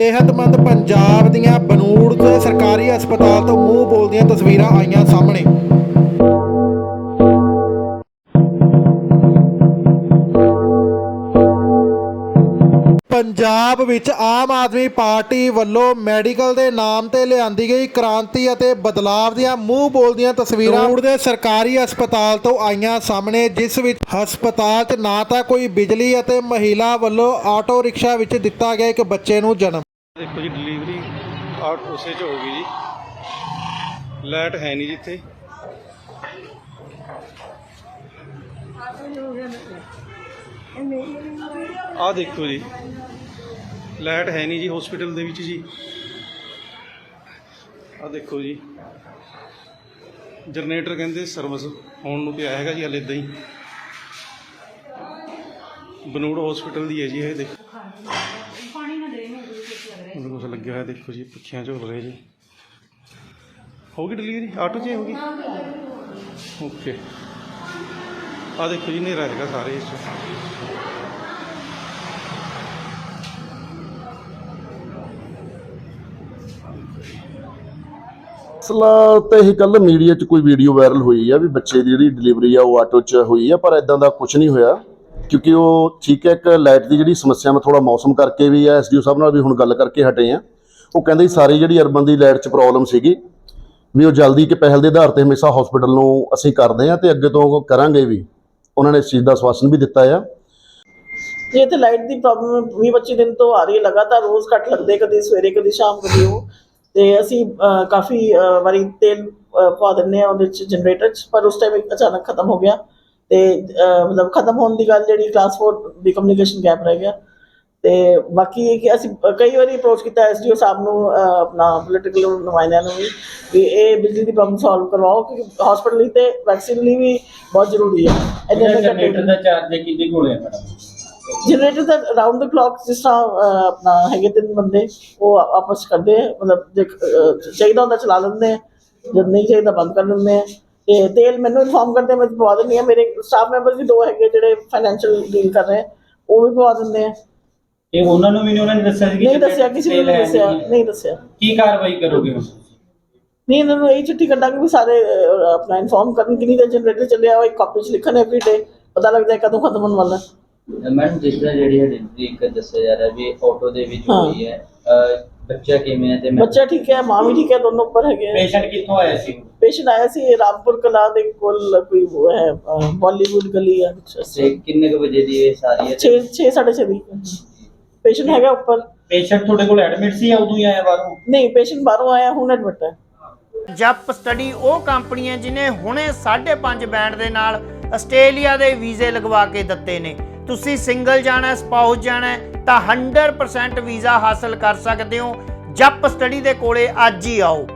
ਸਿਹਤਮੰਦ ਪੰਜਾਬ ਦੀਆਂ ਬਨੂੜ ਦੇ ਸਰਕਾਰੀ ਹਸਪਤਾਲ ਤੋਂ ਮੂੰਹ ਬੋਲਦੀਆਂ ਤਸਵੀਰਾਂ ਆਈਆਂ ਸਾਹਮਣੇ। ਪੰਜਾਬ ਵਿੱਚ ਆਮ ਆਦਮੀ ਪਾਰਟੀ ਵੱਲੋਂ ਮੈਡੀਕਲ ਦੇ ਨਾਮ ਤੇ ਲਿਆਂਦੀ ਗਈ ਕ੍ਰਾਂਤੀ ਅਤੇ ਬਦਲਾਵ ਦੀਆਂ ਮੂੰਹ ਬੋਲਦੀਆਂ ਤਸਵੀਰਾਂ ਬਨੂੜ ਦੇ ਸਰਕਾਰੀ ਹਸਪਤਾਲ ਤੋਂ ਆਈਆਂ ਸਾਹਮਣੇ, ਜਿਸ ਵਿੱਚ ਹਸਪਤਾਲ 'ਚ ਨਾ ਤਾਂ ਕੋਈ ਬਿਜਲੀ ਅਤੇ ਮਹਿਲਾ ਵੱਲੋਂ ਆਟੋ ਰਿਕਸ਼ਾ ਵਿੱਚ ਦਿੱਤਾ ਗਿਆ ਇੱਕ ਬੱਚੇ ਨੂੰ ਜਨਮ। ਦੇਖੋ ਜੀ ਡਿਲੀਵਰੀ ਆਊਟ ਉਸੇ ਚ ਹੋ ਗਈ ਜੀ। ਲਾਈਟ ਹੈ ਨਹੀਂ ਜਿੱਥੇ ਆਹ ਦੇਖੋ ਜੀ, ਲਾਈਟ ਹੈ ਨਹੀਂ ਜੀ ਹਸਪੀਟਲ ਦੇ ਵਿੱਚ ਜੀ। ਆਹ ਦੇਖੋ ਜੀ ਜਨਰੇਟਰ ਕਹਿੰਦੇ ਸਰਵਿਸ ਹੋਣ ਨੂੰ ਪਿਆ ਹੈਗਾ ਜੀ, ਹਲੇ ਇਦਾਂ ਹੀ। ਬਨੂੜ ਹਸਪੀਟਲ ਦੀ ਹੈ ਜੀ ਇਹ, ਦੇਖੋ ਉਹਨੂੰ ਕੁਛ ਲੱਗਿਆ ਹੋਇਆ ਦੇਖੋ ਜੀ ਪੱਖੀਆਂ ਝੋਲ ਰਹੇ ਜੀ। ਹੋ ਗਈ ਡਿਲੀਵਰੀ ਆਟੋ 'ਚ ਹੀ ਹੋ ਗਈ? ਓਕੇ ਆ ਦੇਖੋ ਜੀ, ਹਨੇਰਾ ਹੈਗਾ ਸਾਰੇ ਇਸ 'ਚ ਅਸਲ ਤੇ ਇਹ ਕੱਲ ਮੀਡੀਆ 'ਚ ਕੋਈ ਵੀਡੀਓ ਵਾਇਰਲ ਹੋਈ ਆ ਵੀ ਬੱਚੇ ਦੀ ਜਿਹੜੀ ਡਿਲੀਵਰੀ ਆ, ਉਹ ਆਟੋ 'ਚ ਹੋਈ ਆ, ਪਰ ਇਦਾਂ ਦਾ ਕੁਝ ਨਹੀਂ ਹੋਇਆ। ਕਿਉਂਕਿ ਉਹ ਠੀਕ ਹੈ, ਇੱਕ ਲਾਈਟ ਦੀ ਜਿਹੜੀ ਸਮੱਸਿਆ ਮੈਂ ਥੋੜਾ ਮੌਸਮ ਕਰਕੇ ਵੀ ਆ ਐਸਡੀਓ ਸਾਹਿਬ ਨਾਲ ਵੀ ਹੁਣ ਗੱਲ ਕਰਕੇ ਹਟੇ ਆ। ਉਹ ਕਹਿੰਦੇ ਸੀ ਸਾਰੀ ਜਿਹੜੀ ਅਰਬਨ ਦੀ ਲਾਈਟ 'ਚ ਪ੍ਰੋਬਲਮ ਸੀਗੀ ਵੀ ਉਹ ਜਲਦੀ ਕਿ ਪਹਿਲ ਦੇ ਆਧਾਰ ਤੇ ਹਮੇਸ਼ਾ ਹਸਪੀਟਲ ਨੂੰ ਅਸੀਂ ਕਰਦੇ ਆ ਤੇ ਅੱਗੇ ਤੋਂ ਕਰਾਂਗੇ ਵੀ। ਉਹਨਾਂ ਨੇ ਇਸ ਚੀਜ਼ ਦਾ ਸਵਾਸਨ ਵੀ ਦਿੱਤਾ ਆ। ਜੇ ਤੇ ਲਾਈਟ ਦੀ ਪ੍ਰੋਬਲਮ 20 25 ਦਿਨ ਤੋਂ ਆ ਰਹੀ ਹੈ ਲਗਾਤਾਰ ਰੋਜ਼ ਕੱਟ ਲੱਗਦੇ ਕਦੀ ਸਵੇਰੇ ਕਦੀ ਸ਼ਾਮ ਕਦੀ ਉਹ। ਤੇ ਅਸੀਂ ਅਹ, ਕਾਫੀ ਅਹ, ਵਾਰੀ ਤੇਲ ਅਹ, ਪਵਾ ਦਿੰਦੇ ਆ ਉਹਦੇ ਚ ਜਨਰੇਟਰ ਚ ਪਰ ਉਸ ਟਾਈਮ ਅਚਾਨਕ ਖਤਮ ਹੋ ਗਿਆ। ਤੇ ਅਹ, ਮਤਲਬ ਖਤਮ ਹੋਣ ਦੀ ਗੱਲ ਜਿਹੜੀ ਕਲਾਸ 4 ਦੀ ਕਮਿਊਨੀਕੇਸ਼ਨ ਗੈਪ ਰਹਿ ਗਿਆ। ਤੇ ਬਾਕੀ ਇਹ ਕਿ ਅਸੀਂ ਕਈ ਵਾਰੀ ਅਪਰੋਚ ਕੀਤਾ ਐਸਡੀਓ ਸਾਹਿਬ ਨੂੰ ਆਪਣਾ ਪੋਲੀਟੀਕਲ ਨੁਮਾਇੰਦਿਆਂ ਨੂੰ ਵੀ ਵੀ ਇਹ ਬਿਜਲੀ ਦੀ ਪ੍ਰੋਬਲਮ ਸੋਲਵ ਕਰਵਾਓ ਕਿਉਂਕਿ ਹਸਪੀਟਲ ਲਈ ਤੇ ਵੈਕਸੀਨ ਲਈ ਵੀ ਬਹੁਤ ਜ਼ਰੂਰੀ ਹੈ। ਜਨਰੇਟਰ ਦਾ ਚਾਰਜ ਕਿੰਨੇ ਕੋਲੇ ਹੈ ਮੈਡਮ ਜਨਰੇਟਰ ਦਾ ਰਾਉਂਡ ਦ ਕਲੌਕ ਜਿਸ ਤਰ੍ਹਾਂ ਆਪਣਾ ਹੈਗੇ ਤਿੰਨ ਬੰਦੇ ਉਹ ਆ- ਆਪਸ ਕਰਦੇ ਆ ਮਤਲਬ ਚਾਹੀਦਾ ਹੁੰਦਾ ਚਲਾ ਲੈਂਦੇ ਆ ਜਦ ਨਹੀਂ ਚਾਹੀਦਾ ਬੰਦ ਕਰ ਲੈਂਦੇ ਆ। ਤੇ ਤੇਲ ਮੈਨੂੰ ਇਨਫਾਰਮ ਕਰਦੇ ਆ, ਮੈਂ ਪਵਾ ਦਿੰਦੀ ਆ ਮੇਰੇ ਸਟਾਫ ਮੈਂਬਰ ਵੀ ਦੋ ਹੈਗੇ ਜਿਹੜੇ ਫਾਈਨੈਂਸ਼ੀਅਲ ਡੀਲ ਕਰ ਰਹੇ ਆ ਉਹ ਵੀ ਪਵਾ ਦਿੰਦੇ ਆ। ਇਹ ਉਹਨਾਂ ਨੂੰ ਵੀ ਨਹੀਂ ਉਹਨਾਂ ਨੇ ਦੱਸਿਆ ਸੀ ਕਿ ਨਹੀਂ ਦੱਸਿਆ ਕਿਸੇ ਨੂੰ ਨਹੀਂ ਦੱਸਿਆ ਨਹੀਂ ਦੱਸਿਆ। ਕੀ ਕਾਰਵਾਈ ਕਰੋਗੇ ਹੁਣ? ਨਹੀਂ ਇਹਨਾਂ ਨੂੰ ਇਹ ਚਿੱਠੀ ਕੱਢਾਂਗੇ ਵੀ ਸਾਰੇ ਅਹ, ਆਪਣਾ ਇਨਫਾਰਮ ਕਰਨ ਕਿ ਨਹੀਂ ਤਾਂ ਜਨਰੇਟਰ ਚੱਲਿਆ ਉਹ ਇੱਕ ਕਾਪੀ 'ਚ ਲਿਖਣ ਐਵਰੀ ਡੇ ਪਤਾ ਲੱਗਦਾ ਹੈ ਕਦੋਂ ਖਤਮ ਹੋਣ ਵਾਲਾ ਹੈ। ਮੈਡਮ ਜਿਸ ਤਰ੍ਹਾਂ ਜਿਹੜੀ ਹੈ ਡਿਲੀਵਰੀ ਇੱਕ ਦੱਸਿਆ ਜਾ ਰਿਹਾ ਵੀ ਆਟੋ ਦੇ ਵਿੱਚ ਹਾਂ। ਹੋਈ ਹੈ ਅਹ ਬੱਚਾ ਕਿਵੇਂ ਹੈ ਤੇ ਮੈਂ ਬੱਚਾ ਠੀਕ ਹੈ ਮਾਂ ਵੀ ਠੀਕ ਹੈ ਦੋਨੋਂ ਉੱਪਰ ਹੈਗੇ ਪੇਸ਼ੈਂਟ ਕਿੱਥੋਂ ਆਇਆ ਸੀ? ਪੇਸ਼ੈਂਟ ਆਇਆ ਸੀ ਰਾਮਪੁਰ ਕਲਾ ਦੇ ਕੋਲ ਕੋਈ ਉਹ ਹੈ ਬਾਲੀਵੁੱਡ ਗਲੀ ਆ ਤੇ ਕਿੰਨੇ ਕੁ ਵਜੇ ਦੀ ਇਹ ਸਾਰੀ ਹੈ? 6 6 6:30 ਦੀ। ਪੇਸ਼ੈਂਟ ਹੈਗਾ ਉੱਪਰ। ਪੇਸ਼ੈਂਟ ਤੁਹਾਡੇ ਕੋਲ ਐਡਮਿਟ ਸੀ ਜਾਂ ਉਦੋਂ ਹੀ ਆਇਆ ਬਾਹਰੋਂ? ਨਹੀਂ ਪੇਸ਼ੈਂਟ ਬਾਹਰੋਂ ਆਇਆ ਹੁਣ ਐਡਮਿਟ ਹੈ। ਜਪ ਸਟੱਡੀ ਉਹ ਕੰਪਨੀ ਹੈ ਜਿਨੇ ਹੁਣੇ 5.5 ਬੈਂਡ ਦੇ ਨਾਲ ਆਸਟ੍ਰੇਲੀਆ ਦੇ ਵੀਜ਼ੇ ਲਗਵਾ ਕੇ ਦਿੱਤੇ ਨੇ। ਤੁਸੀਂ ਸਿੰਗਲ ਜਾਣਾ ਸਪਾਊਸ ਜਾਣਾ ਤਾਂ 100% ਵੀਜ਼ਾ ਹਾਸਲ ਕਰ ਸਕਦੇ ਹੋ। ਜਪ ਸਟੱਡੀ ਦੇ ਕੋਲੇ ਅੱਜ ਹੀ ਆਓ।